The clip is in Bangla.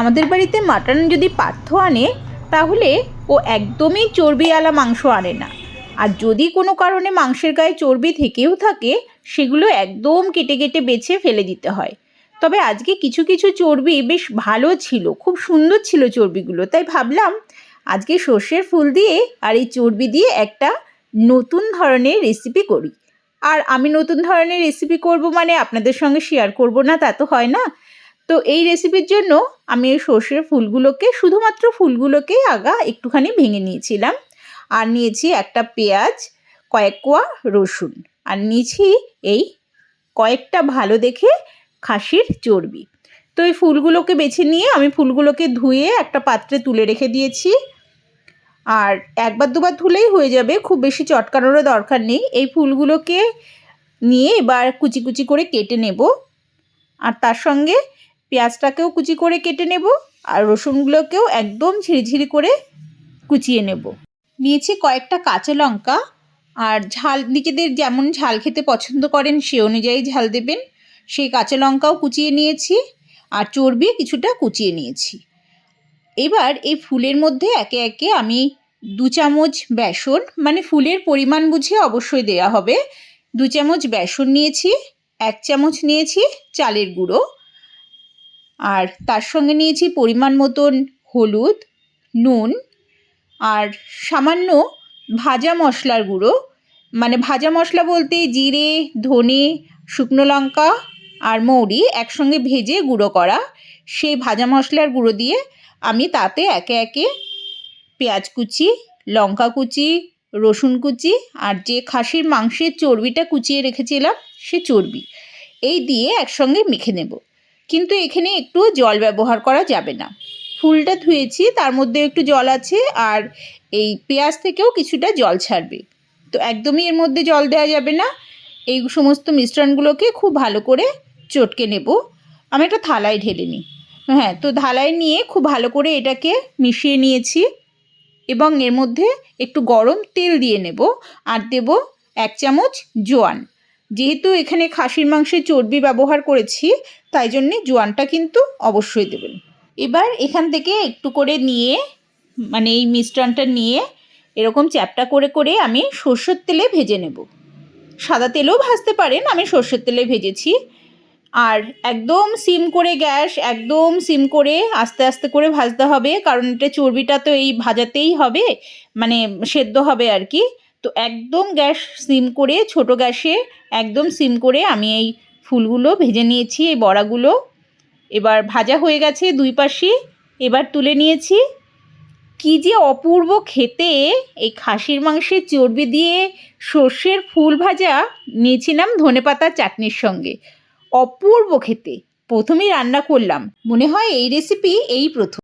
আমাদের বাড়িতে মাটন যদি পার্থ আনে, তাহলে ও একদমই চর্বিওয়ালা মাংস আনে না। আর যদি কোনো কারণে মাংসের গায়ে চর্বি থেকেও থাকে, সেগুলো একদম কেটে কেটে বেছে ফেলে দিতে হয়। তবে আজকে কিছু কিছু চর্বি বেশ ভালো ছিল, খুব সুন্দর ছিল চর্বিগুলো, তাই ভাবলাম আজকে সর্ষের ফুল দিয়ে আর এই চর্বি দিয়ে একটা নতুন ধরনের রেসিপি করি। আর আমি নতুন ধরনের রেসিপি করব মানে আপনাদের সঙ্গে শেয়ার করব না, তা তো হয় না। তো এই রেসিপির জন্য আমি সর্ষের ফুলগুলোকে, শুধুমাত্র ফুলগুলোকে আগা একটুখানি ভেঙে নিয়েছিলাম। আর নিয়েছি একটা পেঁয়াজ, কয়েক কোয়া রসুন। আর নিয়েছি এই কয়েকটা ভালো দেখে খাসির চর্বি। তো এই ফুলগুলোকে বেছে নিয়ে আমি ফুলগুলোকে ধুয়ে একটা পাত্রে তুলে রেখে দিয়েছি। আর একবার দুবার ধুলেই হয়ে যাবে, খুব বেশি চটকানোরও দরকার নেই। এই ফুলগুলোকে নিয়ে এবার কুচি কুচি করে কেটে নেব। আর তার সঙ্গে পেঁয়াজটাকেও কুচি করে কেটে নেব আর রসুনগুলোকেও একদম ঝিরিঝিরি করে কুচিয়ে নেব। নিয়েছি কয়েকটা কাঁচা লঙ্কা আর ঝাল, নিজেদের যেমন ঝাল খেতে পছন্দ করেন সে অনুযায়ী ঝাল দেবেন। সেই কাঁচা লঙ্কাও কুচিয়ে নিয়েছি আর চর্বি কিছুটা কুচিয়ে নিয়েছি। এবার এই ফুলের মধ্যে একে একে আমি দু চামচ বেসন মানে ফুলের পরিমাণ বুঝে অবশ্যই দেয়া হবে। দু চামচ বেসন নিয়েছি, এক চামচ নিয়েছি চালের গুঁড়ো। আর তার সঙ্গে নিয়েছি পরিমাণ মতন হলুদ, নুন আর সামান্য ভাজা মশলার গুঁড়ো। মানে ভাজা মশলা বলতে জিরে, ধনে, শুকনো লঙ্কা আর মৌরি একসঙ্গে ভেজে গুঁড়ো করা। সেই ভাজা মশলার গুঁড়ো দিয়ে আমি তাতে একে একে পেঁয়াজ কুচি, লঙ্কা কুচি, রসুন কুচি আর যে খাসির মাংসের চর্বিটা কুচিয়ে রেখেছিলাম সে চর্বি, এই দিয়ে একসঙ্গে মেখে নেব। কিন্তু এখানে একটু জল ব্যবহার করা যাবে না। ফুলটা ধুয়েছি, তার মধ্যে একটু জল আছে আর এই পেঁয়াজ থেকেও কিছুটা জল ছাড়বে। তো একদমই এর মধ্যে জল দেওয়া যাবে না। এই সমস্ত মিশ্রণগুলোকে খুব ভালো করে চটকে নেব। আমি একটা থালায় ঢেলে নিই। হ্যাঁ তো থালায় নিয়ে খুব ভালো করে এটাকে মিশিয়ে নিয়েছি এবং এর মধ্যে একটু গরম তেল দিয়ে নেব। আর দেব এক চামচ জোয়ান। যেহেতু এখানে খাসির মাংসের চর্বি ব্যবহার করেছি, তাই জন্যে জোয়ানটা কিন্তু অবশ্যই দেবেন। এবার এখান থেকে একটু করে নিয়ে মানে এই মিশ্রণটা নিয়ে এরকম চ্যাপটা করে করে আমি সর্ষের তেলে ভেজে নেব। সাদা তেলেও ভাজতে পারেন, আমি সর্ষের তেলে ভেজেছি। আর একদম সিম করে গ্যাস, একদম সিম করে আস্তে আস্তে করে ভাজতে হবে, কারণ এটা চর্বিটা তো এই ভাজাতেই হবে মানে সেদ্ধ হবে আর কি। তো একদম গ্যাস সিম করে, ছোট গ্যাসে একদম সিম করে আমি এই ফুলগুলো ভেজে নিয়েছি, এই বড়াগুলো। এবার ভাজা হয়ে গেছে দুই পাশে, এবার তুলে নিয়েছি। কি যে অপূর্ব খেতে! এই খাসির মাংসের চর্বি দিয়ে সর্ষের ফুল ভাজা নিয়েছিলাম ধনে ধনেপাতার চাটনির সঙ্গে। অপূর্ব খেতে! প্রথমেই রান্না করলাম। মনে হয় এই রেসিপি এই প্রথম।